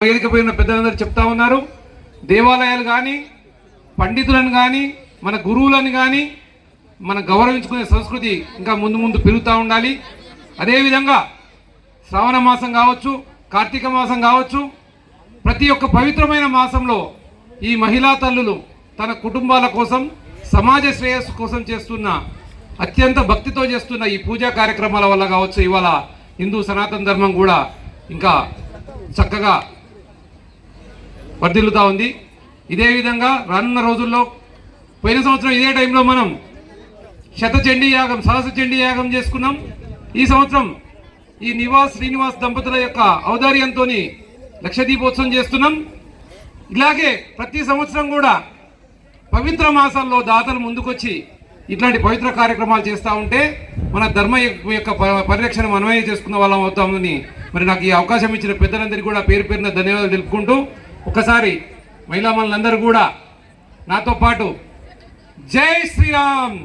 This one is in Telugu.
వేదిక పోయిన పెద్దలందరూ చెప్తా ఉన్నారు. దేవాలయాలు కానీ పండితులను కానీ మన గురువులను కానీ మన గౌరవించుకునే సంస్కృతి ఇంకా ముందు ముందు పెరుగుతూ ఉండాలి. అదేవిధంగా శ్రావణ మాసం కావచ్చు కార్తీక మాసం కావచ్చు ప్రతి ఒక్క పవిత్రమైన మాసంలో ఈ మహిళా తల్లులు తన కుటుంబాల కోసం సమాజ శ్రేయస్సు కోసం చేస్తున్న అత్యంత భక్తితో చేస్తున్న ఈ పూజా కార్యక్రమాల వల్ల కావచ్చు ఇవాళ హిందూ సనాతన ధర్మం కూడా ఇంకా చక్కగా వర్ధిల్లుతూ ఉంది. ఇదే విధంగా రానున్న రోజుల్లో పోయిన సంవత్సరం ఇదే టైంలో మనం శతచండీ యాగం సహస్ర చండీ యాగం చేసుకున్నాం. ఈ సంవత్సరం ఈ నివాస్ శ్రీనివాస్ దంపతుల యొక్క ఔదార్యంతో లక్షదీపోత్సవం చేస్తున్నాం. ఇలాగే ప్రతి సంవత్సరం కూడా పవిత్ర మాసాల్లో దాతలు ముందుకొచ్చి ఇట్లాంటి పవిత్ర కార్యక్రమాలు చేస్తూ ఉంటే మన ధర్మ యొక్క ప- పరిరక్షణ మనమే చేసుకున్న వాళ్ళం అవుతామని మరి నాకు ఈ అవకాశం ఇచ్చిన పెద్దలందరికీ కూడా పేరు పేరున ధన్యవాదాలు తెలుపుకుంటూ ఒకసారి మహిళా మనందరూ కూడా నాతో పాటు జై శ్రీరామ్.